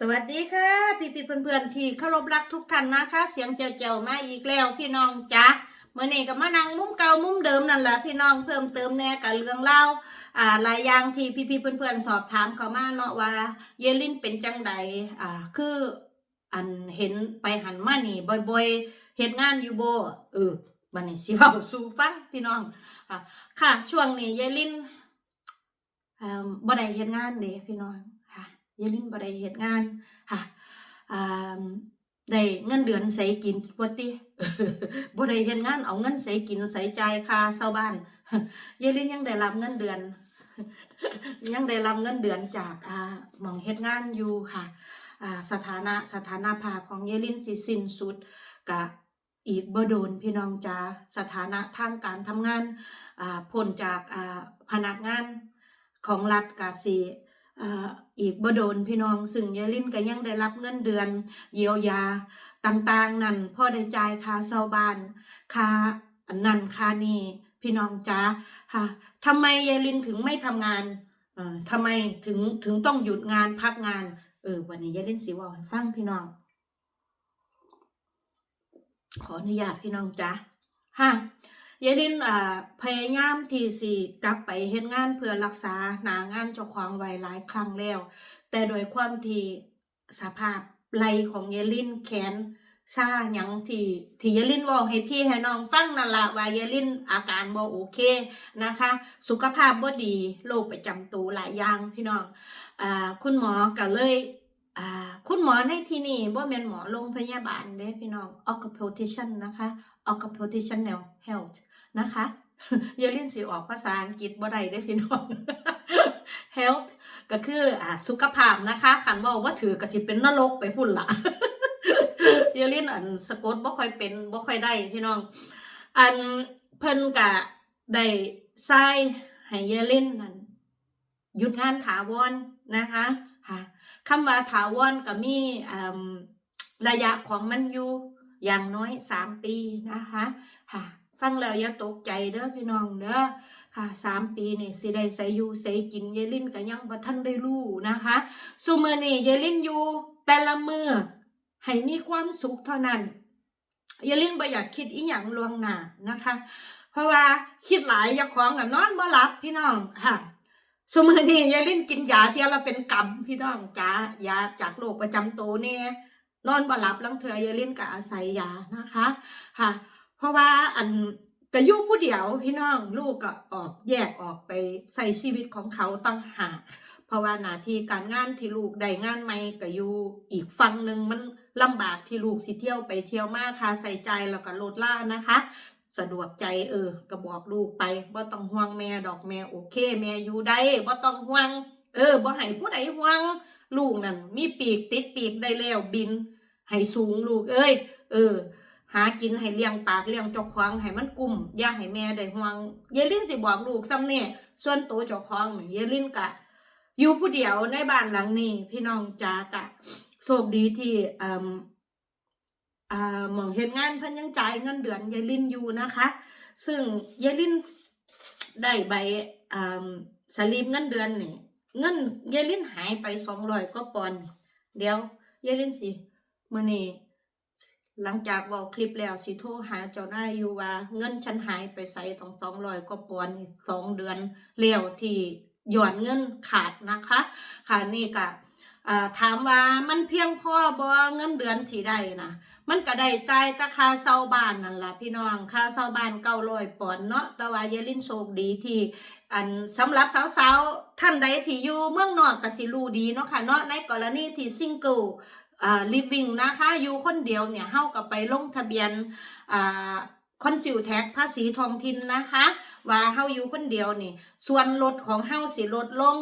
สวัสดีค่ะพี่พี่ๆเพื่อนๆที่เคารพรักทุกท่านนะคะ เสียงเจียวๆมาอีกแล้วพี่น้องจ๊ะเมื่อนี้ก็มานั่งมุมเก่ามุมเดิมนั่นแหละพี่น้องเพิ่มเติมแน่กับเรื่องเล่าอ่าหลายอย่างที่พี่พี่ๆเพื่อนๆสอบถามเขามาเนาะว่า เยลินเป็นจังใดอ่าคืออันเห็นไปหันมานี่บ่อยๆเฮ็ดงานอยู่บ่เออบัดนี้สิเว้าสู่ฟังพี่น้องอะค่ะช่วงนี้เยลินอ่าบ่ได้เฮ็ดงานเด้พี่น้อง ยายลินบ่ได้เฮ็ดงานค่ะอ่าได้เงินเดือนใส่กินบ่ติบ่ได้เฮ็ดงานเอาเงินใส่กินใส่จ่ายค่าเช่าบ้านยายลินยังได้รับเงินเดือน ยังได้รับเงินเดือนจากอ่าหม่องเฮ็ดงานอยู่ค่ะอ่าสถานะสถานะภาพของยายลินสิสิ้นสุดกะอีกบ่โดนพี่น้องจ๋าสถานะทางการทำงานอ่าพ้นจากพนักงานของรัฐกะสิ อีกบ่โดนพี่น้องซึ่งยายลินก็ยังได้รับเงินเดือนเยียวยาต่างๆ นั่นพ่อได้จ่ายค่าเช่าบ้านค่านั่นค่านี่พี่น้องจ้าค่ะทำไมยายลินถึงไม่ทำงานเอ่อทำไมถึงถึงต้องหยุดงานพักงานเออวันนี้ยายลินสิว่าฟังพี่น้อง ขออนุญาตพี่น้องจ้าฮะ ยายลินอ่าพยายามที่สิกลับไปเฮ็ดงานเพื่อรักษาหนางานเจ้าของไว้หลายครั้งแล้ว แต่โดยความที่สภาพไหลของยายลินแขนชาหยังที่ที่ยายลินว่าให้พี่ให้น้องฟังนั่นละว่ายายลินอาการบ่โอเคนะคะ สุขภาพบ่ดีโรคประจำตัวหลายอย่างพี่น้องอ่าคุณหมอก็เลยอ่าคุณหมอในที่นี่บ่แม่นหมอโรงพยาบาลเด้พี่น้อง occupational นะคะ occupational health นะคะ อย่าเล่นสิออกภาษาอังกฤษบ่ได้ได้พี่น้อง health ก็คืออ่าสุขภาพนะคะคันว่าว่าถือก็สิเป็นนรกไปพุ่นละอย่าเล่นอันสะกดบ่ค่อยเป็นบ่ค่อยได้พี่น้อง อันเพิ่นก็ได้ใส่ให้ยายเล่นนั่นหยุดงานถาวรนะคะค่ะคำว่าถาวรก็มีระยะของมันอยู่อย่างน้อยสามปีนะคะค่ะ ฟังแล้วอย่าตกใจเด้อพี่น้องเด้อค่ะสามปีนี่สิได้ใส่อยู่ใส่กินยายลินก็ยังบ่ทันได้รู้นะคะซุมื้อนี้ยายลินอยู่แต่ละมือให้มีความสุขเท่านั้นยายลินบ่อยากคิดอีหยังลวงหน้านะคะ เพราะว่าคิดหลายอย่าของน่ะนอนบ่หลับพี่น้องค่ะซุมื้อนี้ยายลินกินยาเที่ยละเป็นกำพี่น้องจ้ายาจากโรคประจำตัวเนี่ยนอนบ่หลับลังเทื่อยายลินก็อาศัยยานะคะ ค่ะ เพราะว่าอันก็อยู่ผู้เดียวพี่น้องลูกก็ออกแยกออกไปใส่ชีวิตของเขาตั้งหากเพราะว่าหน้าที่การงานที่ลูกได้งานใหม่ก็อยู่อีกฝั่งหนึ่งมันลำบากที่ลูกสิเที่ยวไปเที่ยวมากค่าใส่ใจแล้วก็โลดล่านะคะ สะดวกใจเออก็บอกลูกไปบ่ต้องห่วงแม่ดอกแม่โอเค แม่อยู่ได้บ่ต้องห่วง เออบ่ให้ผู้ใดห่วง ลูกนั่นมีปีกติดปีกได้แล้วบินให้สูงลูกเอ้ย เออ หากินให้เลี้ยงปากเลี้ยงเจ้าของให้มันกลุ่มอย่าให้แม่ได้ห่วงเยายลินสิบอกลูกซ้ำเนี่ยส่วนตัวเจ้าของนี่เยายลินกะ อยู่ผู้เดียวในบ้านหลังนี้ พี่น้องจ้ากะโชคดีที่อ่าอ่าหมองเฮ็ดงานเพิ่นยังจ่ายเงินเดือนยายลินอยู่นะคะ ซึ่งยายลินได้ใบอ่าสลิปเงินเดือนนี่เงินยายลินหายไปสองร้อยก็ปอนเดี๋ยวยายลินสิมื้อนี้ หลังจากเว่าคลิปแล้วสิโทรหาเจ้านายอยู่ว่า เงินฉันหายไปใส่ต้องสองร้อยกว่าปอนสองเดือนแล้วที่หย่อนเงินขาดนะคะ ค่ะนี่ก็ถามว่ามันเพียงพอบ่เงินเดือนที่ได้นะมันก็ได้จ่ายแตาค่าเช่าบ้านนั่นละพี่น้องค่าเช่าบ้านเก้าร้อยปอนเนาะแต่ว่าเยลินโชคดีที่อันสำหรับสาวๆท่านใดที่อยู่เมืองนอกก็สิรู้ดีเนาะค่ะเนาะในกรณีที่ซิงเกิล อ่า living นะคะอยู่คนเดียวเนี่ยเฮากับไปลงทะเบียนอ่าคอนซิลแท็กภาษีทองถิ่นนะคะ ว่าเฮาอยู่คนเดียวนี่ ส่วนลดของเฮาสิลดลง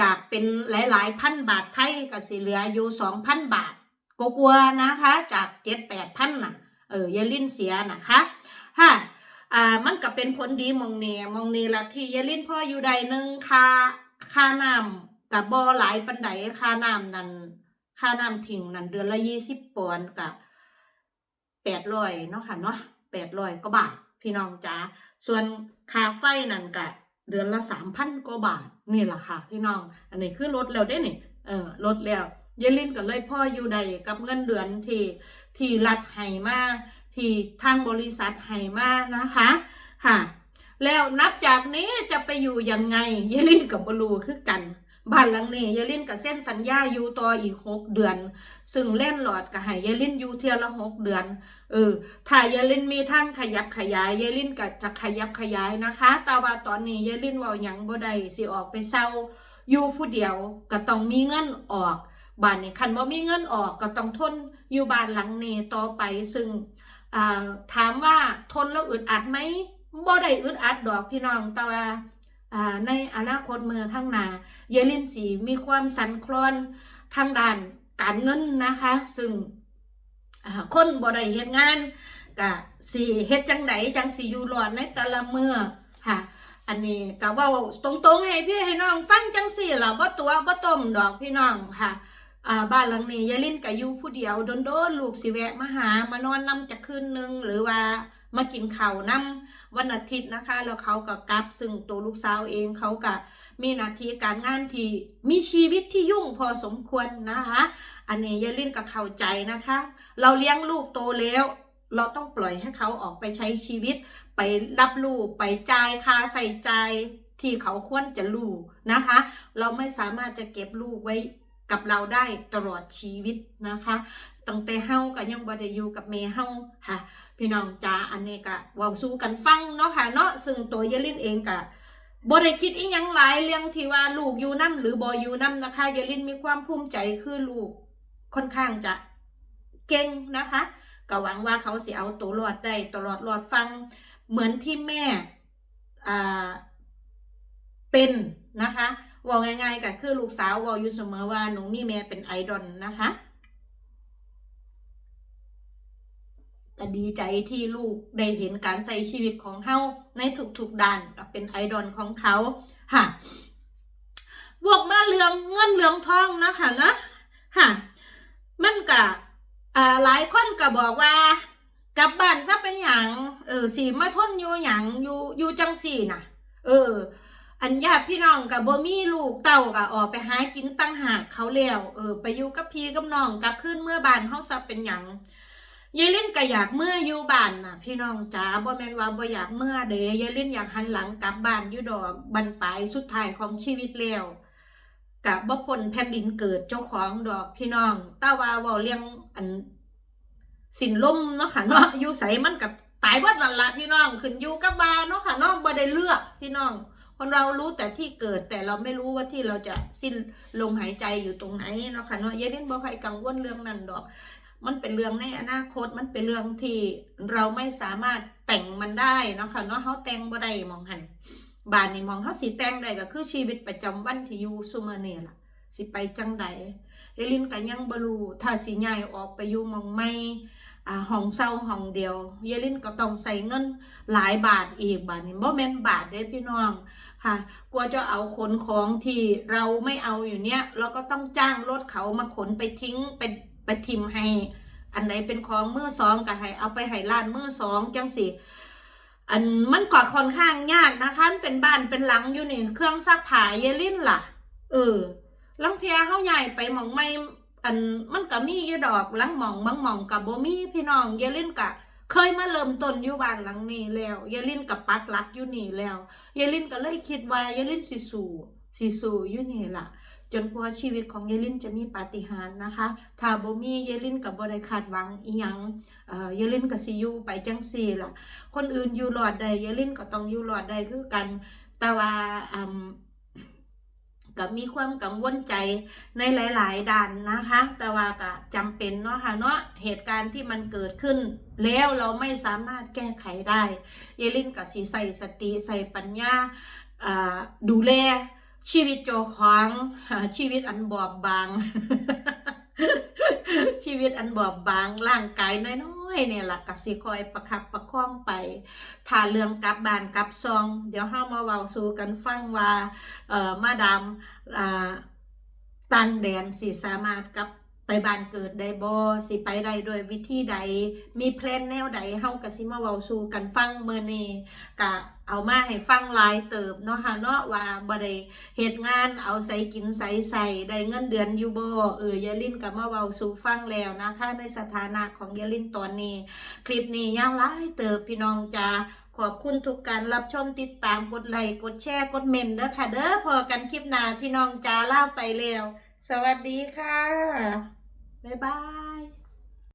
จากเป็นหลาย ๆ พันบาทไทยก็สิเหลืออยู่สองพันบาทกกลัวนะคะ จากเจ็ดแปดพันน่ะเออยาลินเสียนะคะฮะอ่ามันก็เป็นผลดีมองเนมองเนละที่ยาลินพ่ออยู่ใดหนึ่งค่าค่าน้ำกับบ่หลายปันไดค่าน้ำนั่น ค่าน้ำทิ้งนั่นเดือนละยี่สิบปอนด์กับแปดร้อยเนาะค่ะเนาะแปดร้อยกว่าบาท พี่น้องจ๋าส่วนค่าไฟนั่นกะเดือนละสามพันกว่าบาทนี่แหละค่ะ พี่น้อง อันนี้คือลดแล้วได้นี่เออลดแล้วยายลินก็เลยพ่ออยู่ใดกับเงินเดือนที่ที่รัฐให้มาที่ทางบริษัทให้มานะคะค่ะแล้วนับจากนี้จะไปอยู่ยังไงยายลินกับบลูคือกัน บ้านหลังนี้ยายลินกับเส้นสัญญาอยู่ต่ออีกหกเดือน ซึ่งเล่นหลอดกับให้ยายลินอยู่เทียละหกเดือน เออ ถ้ายายลินมีทางขยับขยายยายลินก็จะขยับขยายนะคะ แต่ว่าตอนนี้ยายลินว่าหยังบ่ได้สิออกไปเศร้าอยู่ผู้เดียวก็ต้องมีเงินออกบ้านนี้คันบ่มีเงินออกก็ต้องทนอยู่บ้านหลังนี้ต่อไปซึ่งถามว่าทนแล้วอึดอัดไหมบ่ได้อึดอัดดอกพี่น้องแต่ว่า ในอนาคตเมื่อทางนายายลินสีมีความสันคลอนทางด้านการเงินนะคะ ซึ่งคนบ่ได้เฮ็ดงานก็สิเฮ็ดจังไดจังสิอยู่รอดในแต่ละเมื้อค่ะ อันนี้ก็ว่าตรงๆให้พี่ให้น้องฟังจังสี่ล่ะบ่ตัวบ่ต้มดอกพี่น้องค่ะอ่าบ้านหลังนี้ยายลินก็อยู่ผู้เดียวโดนๆลูกสิแวะมาหามานอนนํจักคืนหนึงหรือว่ามากินข้าวนํ วันอาทิตย์นะคะ แล้วเขาก็กลับซึ่งตัวลูกสาวเองเขาก็มีหน้าที่การงานที่มีชีวิตที่ยุ่งพอสมควรนะคะ อันนี้ยายลินก็เข้าใจนะคะ เราเลี้ยงลูกโตแล้ว เราต้องปล่อยให้เขาออกไปใช้ชีวิต ไปรับลูกไปจ่ายค่าใส่ใจที่เขาควรจะรู้นะคะ เราไม่สามารถจะเก็บลูกไว้ กับเราได้ตลอดชีวิตนะคะตั้งแต่เฮาก็ยังบ่ได้อยู่กับแม่เฮาค่ะ พี่น้องจ๋าอันนี้ก็เว้าสู้กันฟังเนาะค่ะเนาะซึ่งตัวยายลินเองก็บ่ได้คิดอีหยังหลายเรื่องที่ว่าลูกอยู่นํหรือบ่อยู่นํนะคะยายลินมีความภูมิใจคือลูกค่อนข้างจะเก่งนะคะก็หวังว่าเขาสิเอาตัวรอดได้ตลอดรอดฟังเหมือนที่แม่เป็นนะคะ ว่าง่ายๆก็คือลูกสาวเว่าอยู่เสมอว่าหนูมีแม่เป็นไอดอลนะคะก็ดีใจที่ลูกได้เห็นการใช้ชีวิตของเฮาในทุกๆด้านก็เป็นไอดอลของเขาค่ะบวกมาเรื่องเงินเรื่องทองนะคะนะค่ะมันก็อ่าหลายคนก็บอกว่ากลับบ้านซะเป็นหยังเออสีมาทนอยู่หยังอยู่อยู่จังสี่นะเออ อันญาติพี่น้องกับบ่มีลูกเต้าก็ออกไปหากินตั้งหากเขาแล้วเออไปอยู่กับพี่กับน้องกลับขึ้นเมื่อบานเฮาซะเป็นหยังยายเล่นก็อยากเมื่ออยู่บ้านน่ะ พี่น้องจ๋าบ่แม่นว่าบ่อยากเมื่อเด้ยายเล่นอยากหันหลังกลับบ้านอยู่ดอกบันปลายสุดท้ายของชีวิตแล้วกับบ่พ้นแผ่นดินเกิดเจ้าของดอกพี่น้องต่ว่าเว้าเรื่องอันสินลมเนาะค่ะเนาะอยู่ใสมันกับตายเบิดนั่นละพี่น้องขึ้นอยู่กับวานเนาะค่ะเนาะบ่ได้เลือกพี่น้อง คนเรารู้แต่ที่เกิดแต่เราไม่รู้ว่าที่เราจะสิ้นลมหายใจอยู่ตรงไหนเนาะค่ะเนาะยายเล่นบ่ใครกังวลเรื่องนั้นดอก มันเป็นเรื่องในอนาคตมันเป็นเรื่องที่เราไม่สามารถแต่งมันได้เนาะค่ะเนาะเฮาแต่งบ่ได้มองหันบานนี่มองเฮาสิแต่งได้ก็คือชีวิตประจำวันที่อยู่ซุมื้อนี้ล่ะ สิไปจังใดเอลินก็ยังบรูถ้าสิย้ายออกไปอยู่มองใหม่ ห้องเช่าห้องเดียวเยลินก็ต้องใส่เงินหลายบาทอีกบาทนี้บ่แม่นบาทเด้พี่น้องค่ะกลัวจะเอาขนของที่เราไม่เอาอยู่เนี้ยเราก็ต้องจ้างรถเขามาขนไปทิ้งไปไปทิมให้ อันไหนเป็นของมือสองก็ให้เอาไปให้ร้านมือสองจังสิอันมันก็ค่อนข้างยากนะคะมันเป็นบ้านเป็นหลังอยู่นี่ เครื่องซักผ้าเยลินล่ะ เออลังเทียเฮาใหญ่ไปหมองไม่ อันมันก็มีอยู่ดอกลังหมองบางหมองกับบ่มีพี่น้องยายลินกะ เคยมาเริ่มต้นอยู่บ้านหลังนี้แล้วยายลินกับปักหลักอยู่นี่แล้วยายลินก็เลยคิดว่ายายลินสิสู่สิสู่อยู่นี่ล่ะจนกว่าชีวิตของยายลินจะมีปาฏิหาริย์นะคะ ถ้าบ่มียายลินกับบ่ได้คาดหวังอีหยังเอ่อยายลินก็สิอยู่ไปจังซี่ล่ะ คนอื่นอยู่รอดได้ยายลินก็ต้องอยู่รอดได้คือกัน แต่ว่า อืมก็มีความกังวลใจในหลาย ๆ ด้านนะคะ แต่ว่าก็จำเป็นเนาะค่ะเนาะเหตุการณ์ที่มันเกิดขึ้น แล้วเราไม่สามารถแก้ไขได้เยลินกับสีใส่สติใส่ปัญญาดูแลชีวิตเจ้าของชีวิตอันบอบบาง ชีวิตอันบอบบางร่างกายน้อย ๆเนี่ยล่ะก็สิคอยประคับประคองไปถ้าเรื่องกลับบ้านกลับซอง เดี๋ยวเฮามาเว้าสู่กันฟังว่าเอ่อมาดามอ่าตังแดนสิสามารถกลับไปบ้านเกิดได้บ่สิไปได้โดวยวิธีใด มีแพลนแนวใดเฮาก็สิมาเว้าสู่กันฟังมื้อนี้กะ เอามาให้ฟังลายเติบเนาะค่ะเนาะว่าบ่ได้เฮ็ดงานเอาใส่กินใส่ใส่ได้เงินเดือนอยู่บ่เออยายลินก็มาเว้าสู่ฟังแล้วนะคะในสถานะของยายลินตอนนี้ คลิปนี้ยาวหลายเติบพี่น้องจ้าขอบคุณทุกการรับชมติดตามกดไลค์กดแชร์กดเมนเด้อค่ะเด้อพอกันคลิปหน้าพี่น้องจ้าลาไปแล้ว สวัสดีค่ะ บ๊ายบาย